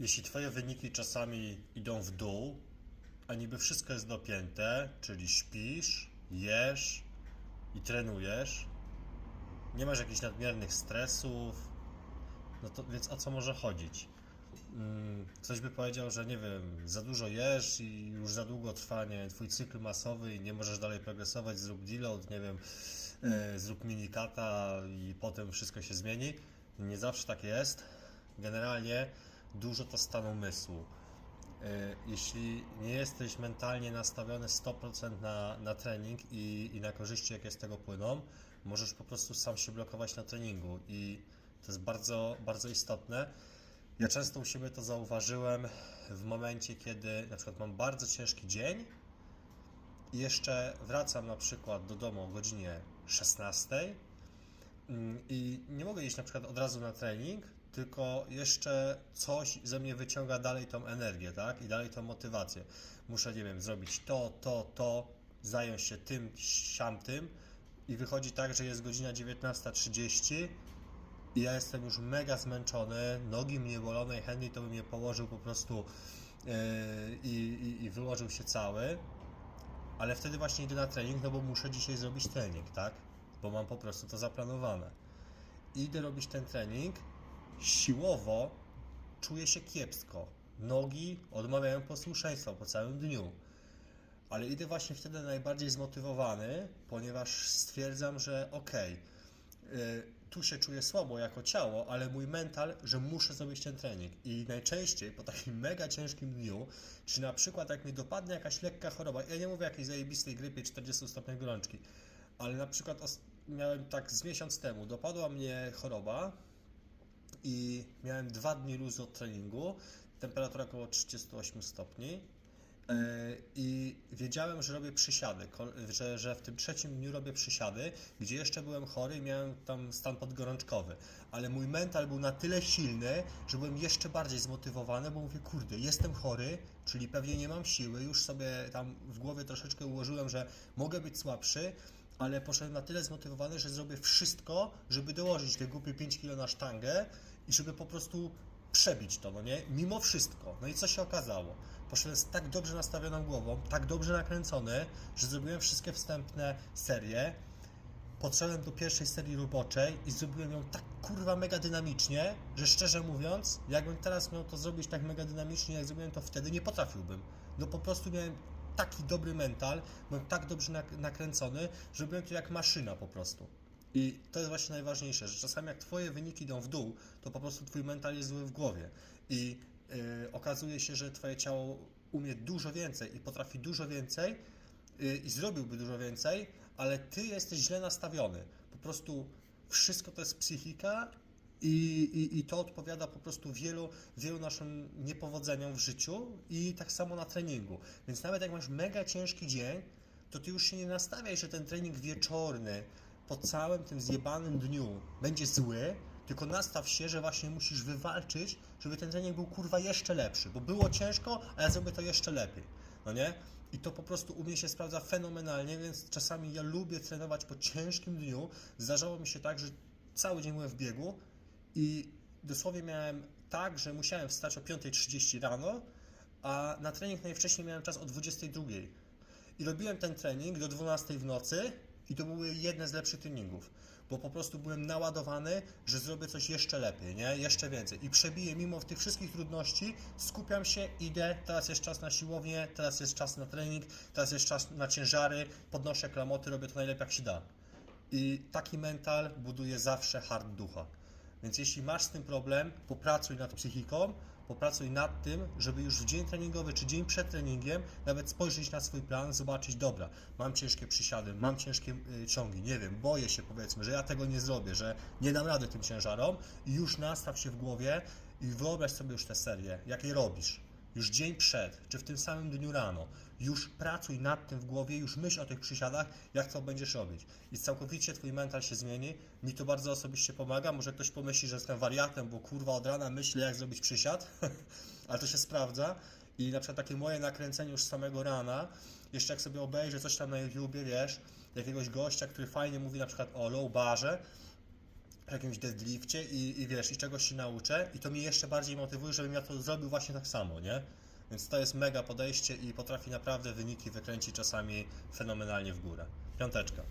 Jeśli Twoje wyniki czasami idą w dół, a niby wszystko jest dopięte, czyli śpisz, jesz i trenujesz, nie masz jakichś nadmiernych stresów, no to więc o co może chodzić? Mm, Ktoś by powiedział, że nie wiem, za dużo jesz i już za długo trwa nie, wiem, twój cykl masowy i nie możesz dalej progresować, zrób deload, nie wiem, e, zrób minikata i potem wszystko się zmieni. Nie zawsze tak jest. Generalnie dużo to stan umysłu. E, Jeśli nie jesteś mentalnie nastawiony 100% na, na trening i, i na korzyści, jakie z tego płyną, możesz po prostu sam się blokować na treningu i to jest bardzo, bardzo istotne. Ja często u siebie to zauważyłem w momencie, kiedy na przykład mam bardzo ciężki dzień i jeszcze wracam na przykład do domu o godzinie 16 mm, i nie mogę iść na przykład od razu na trening, tylko jeszcze coś ze mnie wyciąga dalej tą energię, tak? I dalej tą motywację. Muszę, nie wiem, zrobić to, to, to, zająć się tym, siamtym i wychodzi tak, że jest godzina 19.30 i ja jestem już mega zmęczony, nogi mnie bolą, najchętniej to bym je położył po prostu yy, i, i wyłożył się cały, ale wtedy właśnie idę na trening, no bo muszę dzisiaj zrobić trening, tak? Bo mam po prostu to zaplanowane. Idę robić ten trening, siłowo czuję się kiepsko. Nogi odmawiają posłuszeństwa po całym dniu. Ale idę właśnie wtedy najbardziej zmotywowany, ponieważ stwierdzam, że okej, y, tu się czuję słabo jako ciało, ale mój mental, że muszę zrobić ten trening. I najczęściej po takim mega ciężkim dniu, czy na przykład jak mnie dopadnie jakaś lekka choroba, ja nie mówię o jakiejś zajebistej grypie 40 stopni gorączki, ale na przykład miałem tak z miesiąc temu, dopadła mnie choroba, i miałem dwa dni luzu od treningu, temperatura około 38 stopni e, i wiedziałem, że robię przysiady, że, że w tym trzecim dniu robię przysiady, gdzie jeszcze byłem chory i miałem tam stan podgorączkowy, ale mój mental był na tyle silny, że byłem jeszcze bardziej zmotywowany, bo mówię, kurde, jestem chory, czyli pewnie nie mam siły, już sobie tam w głowie troszeczkę ułożyłem, że mogę być słabszy, ale poszedłem na tyle zmotywowany, że zrobię wszystko, żeby dołożyć te głupie 5 kg na sztangę i żeby po prostu przebić to, no nie? Mimo wszystko. No i co się okazało? Poszedłem z tak dobrze nastawioną głową, tak dobrze nakręcony, że zrobiłem wszystkie wstępne serie. Podszedłem do pierwszej serii roboczej i zrobiłem ją tak kurwa mega dynamicznie, że szczerze mówiąc, jakbym teraz miał to zrobić tak mega dynamicznie, jak zrobiłem to wtedy, nie potrafiłbym. No po prostu miałem taki dobry mental, byłem tak dobrze nak- nakręcony, że byłem to jak maszyna po prostu. I to jest właśnie najważniejsze, że czasami jak Twoje wyniki idą w dół, to po prostu Twój mental jest zły w głowie. I yy, okazuje się, że Twoje ciało umie dużo więcej i potrafi dużo więcej yy, i zrobiłby dużo więcej, ale Ty jesteś źle nastawiony. Po prostu wszystko to jest psychika i, i, I to odpowiada po prostu wielu, wielu naszym niepowodzeniom w życiu i tak samo na treningu. Więc nawet jak masz mega ciężki dzień, to ty już się nie nastawiaj, że ten trening wieczorny po całym tym zjebanym dniu będzie zły, tylko nastaw się, że właśnie musisz wywalczyć, żeby ten trening był kurwa jeszcze lepszy, bo było ciężko, a ja zrobię to jeszcze lepiej. No nie? I to po prostu u mnie się sprawdza fenomenalnie, więc czasami ja lubię trenować po ciężkim dniu. Zdarzało mi się tak, że cały dzień byłem w biegu i dosłownie miałem tak, że musiałem wstać o 5.30 rano, a na trening najwcześniej miałem czas o 22.00. I robiłem ten trening do 12 w nocy i to były jedne z lepszych treningów, bo po prostu byłem naładowany, że zrobię coś jeszcze lepiej, nie? Jeszcze więcej. I przebiję mimo tych wszystkich trudności, skupiam się, idę, teraz jest czas na siłownię, teraz jest czas na trening, teraz jest czas na ciężary, podnoszę klamoty, robię to najlepiej jak się da. I taki mental buduje zawsze hard ducha. Więc jeśli masz z tym problem, popracuj nad psychiką, popracuj nad tym, żeby już w dzień treningowy czy dzień przed treningiem nawet spojrzeć na swój plan, zobaczyć, dobra, mam ciężkie przysiady, mam ciężkie y, ciągi, nie wiem, boję się powiedzmy, że ja tego nie zrobię, że nie dam rady tym ciężarom i już nastaw się w głowie i wyobraź sobie już te serie, jak je robisz już dzień przed, czy w tym samym dniu rano, już pracuj nad tym w głowie, już myśl o tych przysiadach, jak to będziesz robić. I całkowicie twój mental się zmieni. Mi to bardzo osobiście pomaga. Może ktoś pomyśli, że jestem wariatem, bo kurwa od rana myślę, jak zrobić przysiad, ale to się sprawdza. I na przykład takie moje nakręcenie już samego rana, jeszcze jak sobie obejrzę coś tam na YouTubie, wiesz, jakiegoś gościa, który fajnie mówi na przykład o low barze, jakimś deadlifcie i, i wiesz, i czegoś się nauczę i to mnie jeszcze bardziej motywuje, żebym ja to zrobił właśnie tak samo, nie? Więc to jest mega podejście i potrafi naprawdę wyniki wykręcić czasami fenomenalnie w górę. Piąteczka.